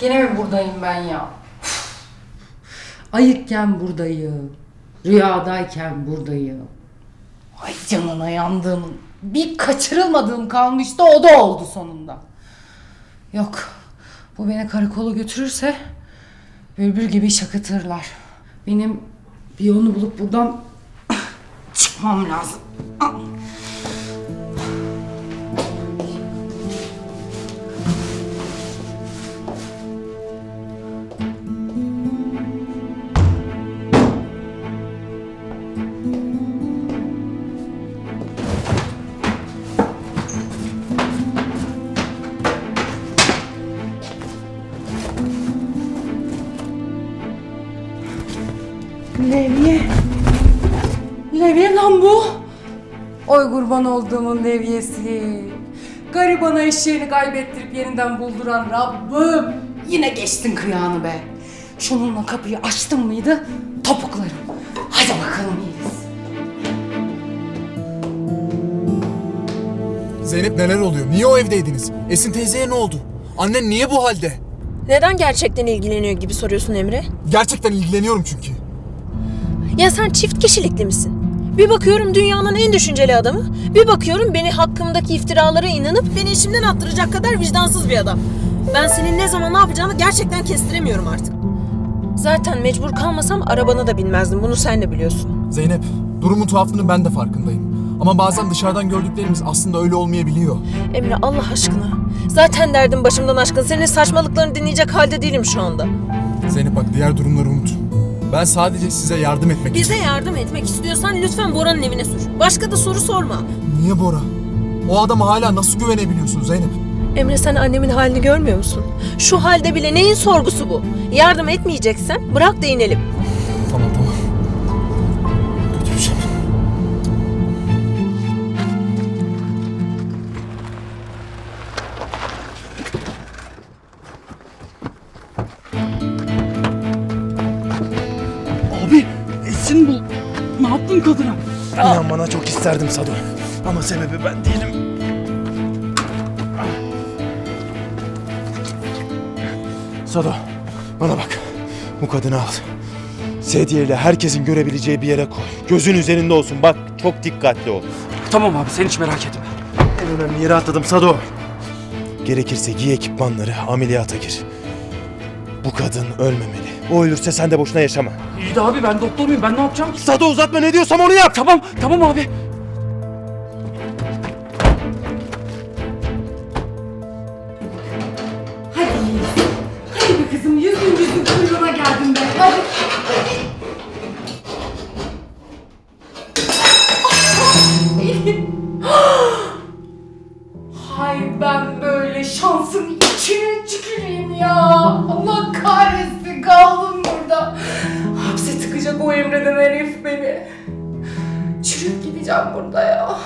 Gene mi buradayım ben ya? Ayıkken buradayım. Rüyadayken buradayım. Ay canına yandığımın bir kaçırılmadığım kalmıştı o da oldu sonunda. Yok bu beni karakola götürürse bülbül gibi şakıtırlar. Benim bir yolunu bulup buradan çıkmam lazım. Levye. Levye lan bu. Oy kurban olduğumun levyesi. Garibana eşeğini kaybettirip yeniden bulduran Rabbim. Yine geçtin kıyağını be. Şununla kapıyı açtın mıydı topuklarım. Hadi bakalım Yeliz. Zeynep neler oluyor? Niye o evdeydiniz? Esin teyzeye ne oldu? Annen niye bu halde? Neden gerçekten ilgileniyor gibi soruyorsun Emre? Gerçekten ilgileniyorum çünkü. Ya sen çift kişilikli misin? Bir bakıyorum dünyanın en düşünceli adamı. Bir bakıyorum beni hakkımdaki iftiralara inanıp beni işimden attıracak kadar vicdansız bir adam. Ben senin ne zaman ne yapacağını gerçekten kestiremiyorum artık. Zaten mecbur kalmasam arabana da binmezdim. Bunu sen de biliyorsun. Zeynep, durumun tuhaflığının ben de farkındayım. Ama bazen dışarıdan gördüklerimiz aslında öyle olmayabiliyor. Emre Allah aşkına. Zaten derdim başımdan aşkın. Senin saçmalıklarını dinleyecek halde değilim şu anda. Zeynep bak diğer durumları unut. Ben sadece size yardım etmek Bize için. yardım etmek istiyorsan lütfen Bora'nın evine sür. Başka da soru sorma. Niye Bora? O adama hala nasıl güvenebiliyorsun Zeynep? Emre sen annemin halini görmüyor musun? Şu halde bile neyin sorgusu bu? Yardım etmeyeceksen bırak da inelim. Tamam tamam. Esin bu. Ne yaptın kadına? İnan bana çok isterdim Sado. Ama sebebi ben değilim. Sado, bana bak. Bu kadını al. Sedyeyle herkesin görebileceği bir yere koy. Gözün üzerinde olsun. Bak çok dikkatli ol. Tamam abi sen hiç merak etme. En önemli yere atladım Sado. Gerekirse giy ekipmanları, ameliyata gir. Bu kadın ölmemeli. O ölürse sen de boşuna yaşama. İyi de abi ben doktor muyum ben ne yapacağım ki? Sado uzatma ne diyorsam onu yap. Tamam tamam abi. Hadi. Hadi be kızım yüzün yüzün kuyruğuna geldim be. Hadi. Hay ben böyle şansın içine tüküreyim ya. Allah kahretsin burada. Tıkacak o Emre'den herif beni. Çürüp gideceğim burada ya.